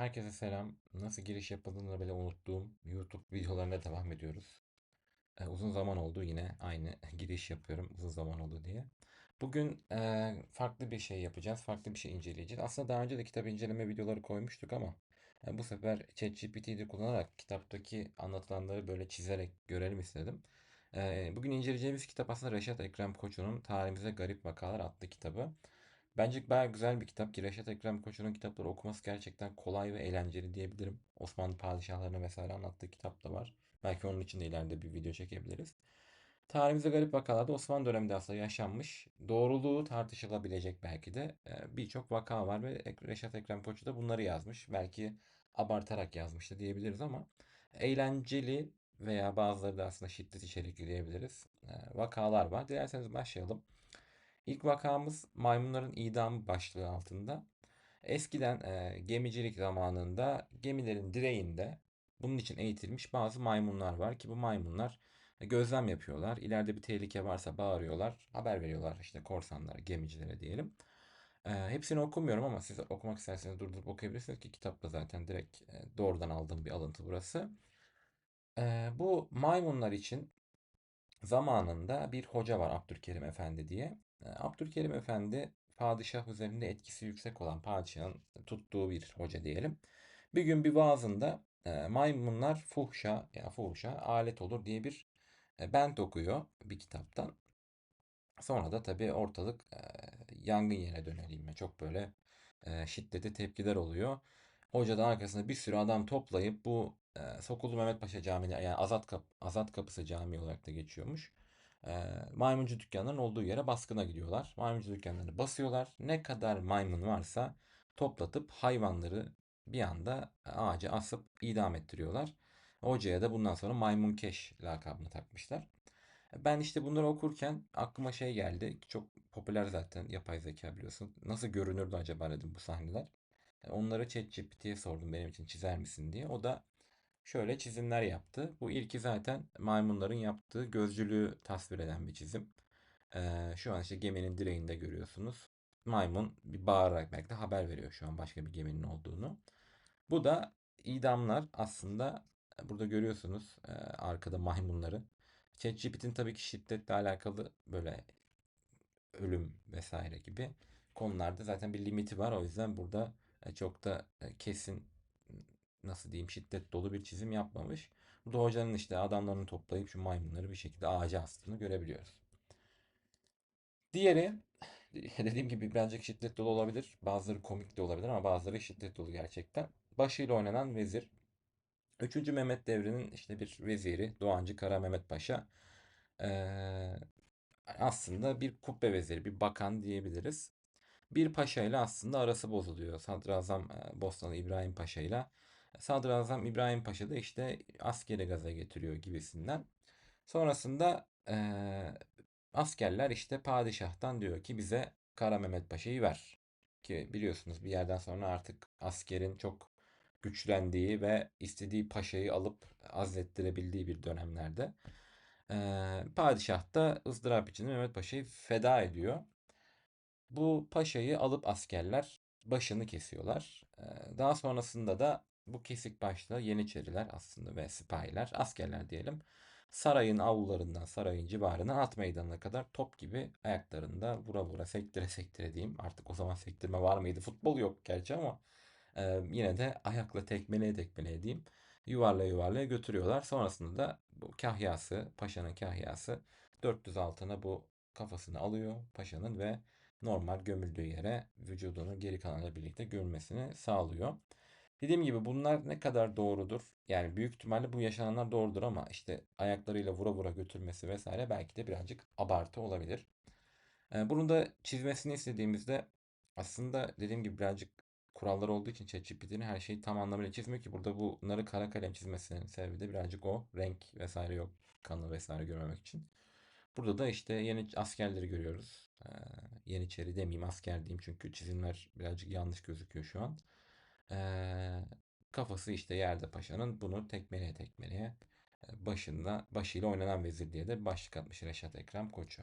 Herkese selam. Nasıl giriş yapıldığını bile unuttuğum YouTube videolarına devam ediyoruz. E, uzun zaman oldu yine aynı giriş yapıyorum uzun zaman oldu diye. Bugün e, farklı bir şey yapacağız, farklı bir şey inceleyeceğiz. Aslında daha önce de kitap inceleme videoları koymuştuk ama e, bu sefer ChatGPT'yi kullanarak kitaptaki anlatılanları böyle çizerek görelim istedim. E, bugün inceleyeceğimiz kitap aslında Reşat Ekrem Koçu'nun Tarihimize Garip Vakalar adlı kitabı. Bence bayağı güzel bir kitap ki Reşat Ekrem Koçu'nun kitapları okuması gerçekten kolay ve eğlenceli diyebilirim. Osmanlı padişahlarını vesaire anlattığı kitap da var. Belki onun için de ileride bir video çekebiliriz. Tarihimize garip vakalarda Osmanlı döneminde aslında yaşanmış, doğruluğu tartışılabilecek belki de e, birçok vaka var ve Reşat Ekrem Koçu da bunları yazmış. Belki abartarak yazmıştı diyebiliriz ama eğlenceli veya bazıları da aslında şiddet içerikli diyebiliriz. e, Vakalar var. Dilerseniz başlayalım. İlk vakamız maymunların idamı başlığı altında. Eskiden e, gemicilik zamanında gemilerin direğinde bunun için eğitilmiş bazı maymunlar var ki bu maymunlar gözlem yapıyorlar. İleride bir tehlike varsa bağırıyorlar, haber veriyorlar işte korsanlara, gemicilere diyelim. E, hepsini okumuyorum ama siz okumak isterseniz durdurup okuyabilirsiniz ki kitapta zaten direkt e, doğrudan aldığım bir alıntı burası. E, bu maymunlar için Zamanında bir hoca var Abdülkerim Efendi diye. Abdülkerim Efendi padişah üzerinde etkisi yüksek olan padişahın tuttuğu bir hoca diyelim. Bir gün bir vaazında maymunlar fuhşa ya fuhşa alet olur diye bir bent okuyor bir kitaptan. Sonra da tabii ortalık yangın yerine döneleyim. Çok böyle e, şiddetli tepkiler oluyor. Hoca da arkasında bir sürü adam toplayıp bu Sokullu Mehmet Paşa Camii yani Azat, Kap Azat Kapısı Camii olarak da geçiyormuş. E, maymuncu dükkanların olduğu yere baskına gidiyorlar. Maymuncu dükkanlarını basıyorlar. Ne kadar maymun varsa toplatıp hayvanları bir anda ağaca asıp idam ettiriyorlar. Hocaya da bundan sonra maymun keş lakabını takmışlar. Ben işte bunları okurken aklıma şey geldi. Çok popüler zaten yapay zeka biliyorsun. Nasıl görünürdü acaba dedim bu sahneler. Onları ChatGPT'ye sordum benim için çizer misin diye. O da şöyle çizimler yaptı. Bu ilki zaten maymunların yaptığı gözcülüğü tasvir eden bir çizim. Ee, şu an işte geminin direğinde görüyorsunuz. Maymun bir bağırarak belki de haber veriyor şu an başka bir geminin olduğunu. Bu da idamlar aslında e, burada görüyorsunuz e, arkada maymunları. ChatGPT'nin tabii ki şiddetle alakalı böyle ölüm vesaire gibi konularda zaten bir limiti var. O yüzden burada e, çok da e, kesin nasıl diyeyim şiddet dolu bir çizim yapmamış. Burada hocanın işte adamlarını toplayıp şu maymunları bir şekilde ağaca astığını görebiliyoruz. Diğeri dediğim gibi birazcık şiddet dolu olabilir. Bazıları komik de olabilir ama bazıları şiddet dolu gerçekten. Başıyla oynanan vezir. Üçüncü Mehmet devrinin işte bir veziri Doğancı Kara Mehmet Paşa. Ee, aslında bir kubbe veziri, bir bakan diyebiliriz. Bir paşa ile aslında arası bozuluyor. Sadrazam e, Bostanlı İbrahim Paşa ile. Sadrazam İbrahim Paşa da işte askeri gaza getiriyor gibisinden. Sonrasında e, askerler işte padişahtan diyor ki bize Kara Mehmet Paşa'yı ver. Ki biliyorsunuz bir yerden sonra artık askerin çok güçlendiği ve istediği paşayı alıp azlettirebildiği bir dönemlerde. E, padişah da ızdırap içinde Mehmet Paşa'yı feda ediyor. Bu paşayı alıp askerler başını kesiyorlar. Ee, Daha sonrasında da bu kesik başlı Yeniçeriler aslında ve sipahiler, askerler diyelim. Sarayın avlularından, sarayın civarına at meydanına kadar top gibi ayaklarında vura vura sektire sektire diyeyim. Artık o zaman sektirme var mıydı? Futbol yok gerçi ama e, yine de ayakla tekmeleye tekmeleye diyeyim. Yuvarlaya yuvarlaya götürüyorlar. Sonrasında da bu kahyası, paşanın kahyası 400 altına bu kafasını alıyor paşanın ve normal gömüldüğü yere vücudunun geri kalanıyla birlikte gömülmesini sağlıyor. Dediğim gibi bunlar ne kadar doğrudur? Yani büyük ihtimalle bu yaşananlar doğrudur ama işte ayaklarıyla vura vura götürmesi vesaire belki de birazcık abartı olabilir. Ee, Bunu da çizmesini istediğimizde aslında dediğim gibi birazcık kurallar olduğu için ChatGPT'nin her şeyi tam anlamıyla çizmiyor ki burada bunları kara kalem çizmesinin sebebi de birazcık o renk vesaire yok kanı vesaire görmemek için. Burada da işte yeni askerleri görüyoruz. Ee, Yeniçeri demeyeyim asker diyeyim çünkü çizimler birazcık yanlış gözüküyor şu an. Ee, kafası işte yerde paşanın bunu tekmeleye tekmeleye e, başında başıyla oynanan vezir diye de başlık atmış Reşat Ekrem Koçu.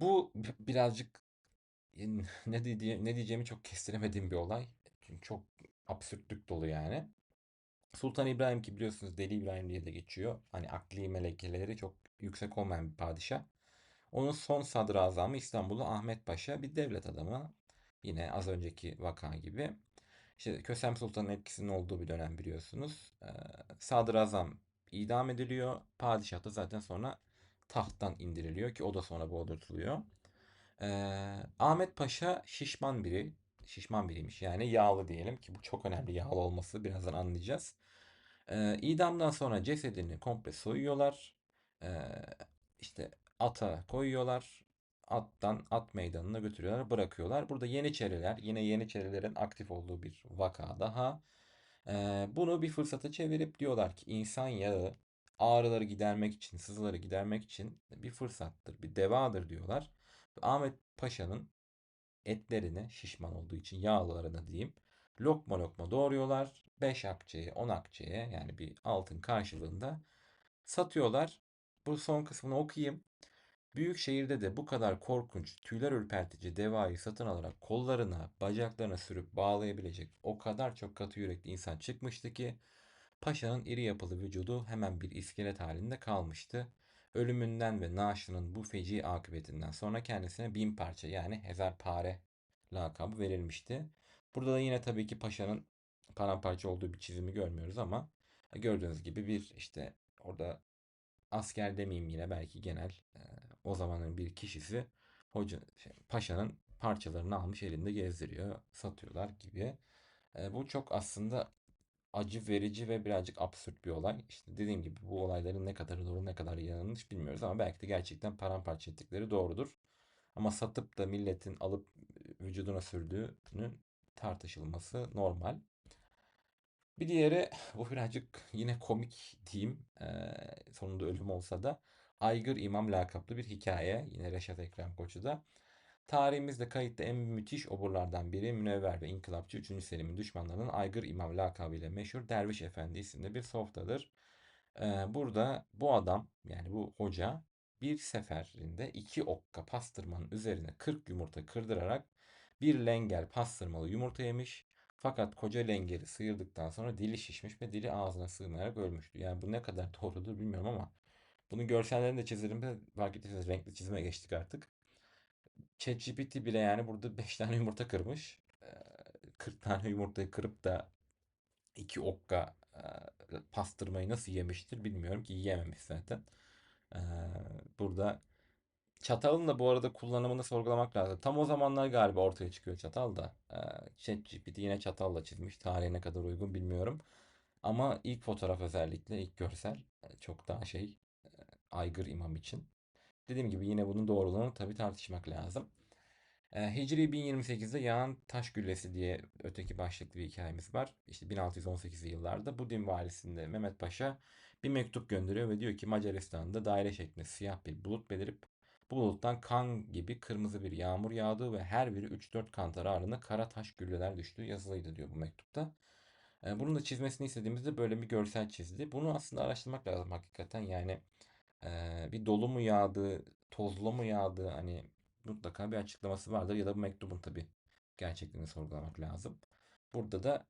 Bu bi- birazcık ne diye, ne diyeceğimi çok kestiremediğim bir olay. Çünkü çok absürtlük dolu yani. Sultan İbrahim ki biliyorsunuz Deli İbrahim diye de geçiyor. Hani akli melekeleri çok yüksek olmayan bir padişah. Onun son sadrazamı İstanbul'da Ahmet Paşa bir devlet adamı. Yine az önceki vaka gibi. İşte Kösem Sultan'ın etkisinin olduğu bir dönem biliyorsunuz. Ee, sadrazam idam ediliyor. Padişah da zaten sonra tahttan indiriliyor ki o da sonra boğdurtuluyor. Ee, Ahmet Paşa şişman biri. Şişman biriymiş yani yağlı diyelim ki bu çok önemli yağlı olması birazdan anlayacağız. Ee, idamdan sonra cesedini komple soyuyorlar. Ee, işte ata koyuyorlar. Attan at meydanına götürüyorlar, bırakıyorlar. Burada Yeniçeriler, yine Yeniçerilerin aktif olduğu bir vaka daha. Ee, bunu bir fırsata çevirip diyorlar ki insan yağı ağrıları gidermek için, sızıları gidermek için bir fırsattır, bir devadır diyorlar. Ahmet Paşa'nın etlerini şişman olduğu için yağlarını diyeyim lokma lokma doğruyorlar. 5 akçeye 10 akçeye yani bir altın karşılığında satıyorlar. Bu son kısmını okuyayım. Büyük şehirde de bu kadar korkunç, tüyler ürpertici devayı satın alarak kollarına, bacaklarına sürüp bağlayabilecek o kadar çok katı yürekli insan çıkmıştı ki paşanın iri yapılı vücudu hemen bir iskelet halinde kalmıştı. Ölümünden ve naaşının bu feci akıbetinden sonra kendisine bin parça yani hezarpare lakabı verilmişti. Burada da yine tabii ki paşanın paramparça olduğu bir çizimi görmüyoruz ama gördüğünüz gibi bir işte orada asker demeyeyim yine belki genel o zamanın bir kişisi hoca şey, paşanın parçalarını almış elinde gezdiriyor, satıyorlar gibi. E, bu çok aslında acı verici ve birazcık absürt bir olay. İşte dediğim gibi bu olayların ne kadar doğru ne kadar yanlış bilmiyoruz ama belki de gerçekten paramparça ettikleri doğrudur. Ama satıp da milletin alıp vücuduna sürdüğünün tartışılması normal. Bir diğeri bu birazcık yine komik diyeyim. Ee, sonunda ölüm olsa da Aygır İmam lakaplı bir hikaye. Yine Reşat Ekrem Koçu'da. Tarihimizde kayıtlı en müthiş oburlardan biri Münevver ve İnkılapçı 3. Selim'in düşmanlarının Aygır İmam lakabıyla meşhur Derviş Efendi isimli bir softadır. Ee, burada bu adam yani bu hoca bir seferinde iki okka pastırmanın üzerine 40 yumurta kırdırarak bir lengel pastırmalı yumurta yemiş. Fakat koca lengeri sıyırdıktan sonra dili şişmiş ve dili ağzına sığmayarak ölmüştü. Yani bu ne kadar doğrudur bilmiyorum ama bunun görsellerini de çizerim fark ettiyseniz renkli çizime geçtik artık. ChatGPT bile yani burada 5 tane yumurta kırmış. Ee, 40 tane yumurtayı kırıp da iki okka pastırmayı nasıl yemiştir bilmiyorum ki yiyememiş zaten. Burada çatalın da bu arada kullanımını sorgulamak lazım. Tam o zamanlar galiba ortaya çıkıyor çatal da. ChatGPT yine çatalla çizmiş. Tarihe ne kadar uygun bilmiyorum. Ama ilk fotoğraf özellikle ilk görsel çok daha şey aygır imam için. Dediğim gibi yine bunun doğruluğunu tabii tartışmak lazım. E, Hicri 1028'de yağan taş güllesi diye öteki başlıklı bir hikayemiz var. İşte 1618'li yıllarda bu din valisinde Mehmet Paşa bir mektup gönderiyor ve diyor ki Macaristan'da daire şeklinde siyah bir bulut belirip bu buluttan kan gibi kırmızı bir yağmur yağdığı ve her biri 3-4 kantar ağırlığında kara taş gülleler düştüğü yazılıydı diyor bu mektupta. E, bunun da çizmesini istediğimizde böyle bir görsel çizdi. Bunu aslında araştırmak lazım hakikaten. Yani bir dolu mu yağdı, tozlu mu yağdı hani mutlaka bir açıklaması vardır ya da bu mektubun tabii gerçekliğini sorgulamak lazım. Burada da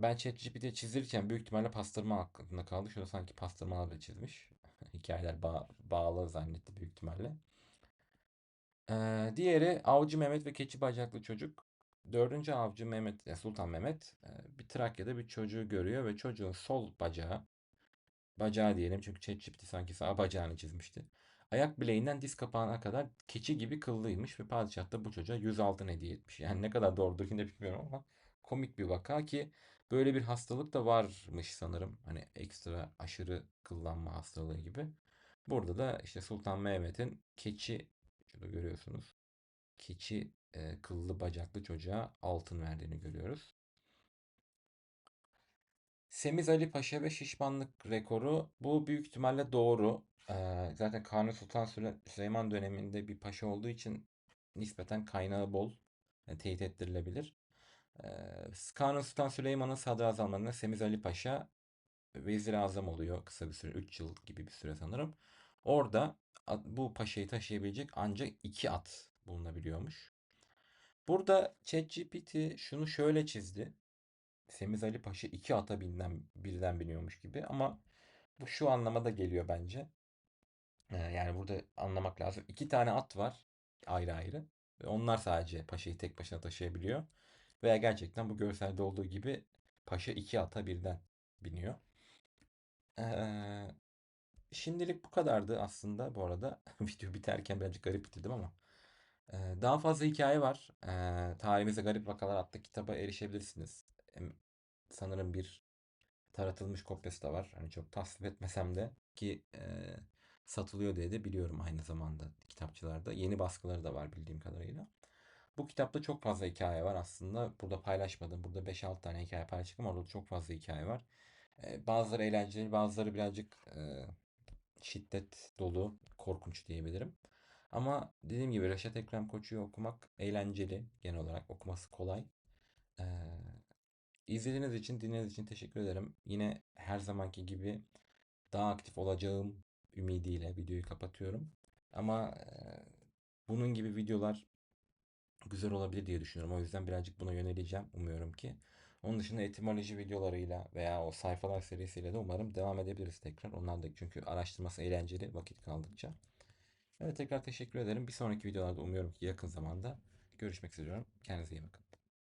ben ChatGPT çizirken büyük ihtimalle pastırma aklımda kaldı. Şurada sanki pastırmalarla çizmiş. Hikayeler bağ, bağlı zannetti büyük ihtimalle. Ee, diğeri Avcı Mehmet ve Keçi Bacaklı Çocuk. Dördüncü avcı Mehmet, Sultan Mehmet bir Trakya'da bir çocuğu görüyor ve çocuğun sol bacağı, bacağı diyelim çünkü ChatGPT sanki sağ bacağını çizmişti. Ayak bileğinden diz kapağına kadar keçi gibi kıllıymış ve padişah da bu çocuğa 100 altın hediye etmiş. Yani ne kadar doğrudur yine bilmiyorum ama komik bir vaka ki böyle bir hastalık da varmış sanırım. Hani ekstra aşırı kıllanma hastalığı gibi. Burada da işte Sultan Mehmet'in keçi şurada görüyorsunuz. Keçi e, kıllı bacaklı çocuğa altın verdiğini görüyoruz. Semiz Ali Paşa ve şişmanlık rekoru bu büyük ihtimalle doğru. Ee, zaten Kanuni Sultan Süleyman döneminde bir paşa olduğu için nispeten kaynağı bol e, teyit ettirilebilir. Ee, Kanuni Sultan Süleyman'ın sadrazamlarında Semiz Ali Paşa vezir azam oluyor kısa bir süre 3 yıl gibi bir süre sanırım. Orada bu paşayı taşıyabilecek ancak iki at bulunabiliyormuş. Burada ChatGPT şunu şöyle çizdi. Semiz Ali Paşa iki ata binden, birden biniyormuş gibi ama bu şu anlamada geliyor bence. Ee, yani burada anlamak lazım. İki tane at var ayrı ayrı. Ve onlar sadece paşayı tek başına taşıyabiliyor. Veya gerçekten bu görselde olduğu gibi paşa iki ata birden biniyor. Ee, şimdilik bu kadardı aslında bu arada. Video biterken birazcık garip bitirdim ama. Ee, daha fazla hikaye var. Ee, Tarihimize Garip Vakalar adlı kitaba erişebilirsiniz. Sanırım bir taratılmış kopyası da var. Hani çok tasvip etmesem de ki e, satılıyor diye de biliyorum aynı zamanda kitapçılarda. Yeni baskıları da var bildiğim kadarıyla. Bu kitapta çok fazla hikaye var aslında. Burada paylaşmadım. Burada 5-6 tane hikaye paylaştım ama orada çok fazla hikaye var. E, bazıları eğlenceli, bazıları birazcık e, şiddet dolu, korkunç diyebilirim. Ama dediğim gibi Reşat Ekrem Koçu'yu okumak eğlenceli. Genel olarak okuması kolay. Ee, izlediğiniz için, dinlediğiniz için teşekkür ederim. Yine her zamanki gibi daha aktif olacağım ümidiyle videoyu kapatıyorum. Ama e, bunun gibi videolar güzel olabilir diye düşünüyorum. O yüzden birazcık buna yöneleceğim umuyorum ki. Onun dışında etimoloji videolarıyla veya o sayfalar serisiyle de umarım devam edebiliriz tekrar. Onlar da çünkü araştırması eğlenceli vakit kaldıkça. Evet tekrar teşekkür ederim. Bir sonraki videolarda umuyorum ki yakın zamanda görüşmek üzere. Kendinize iyi bakın.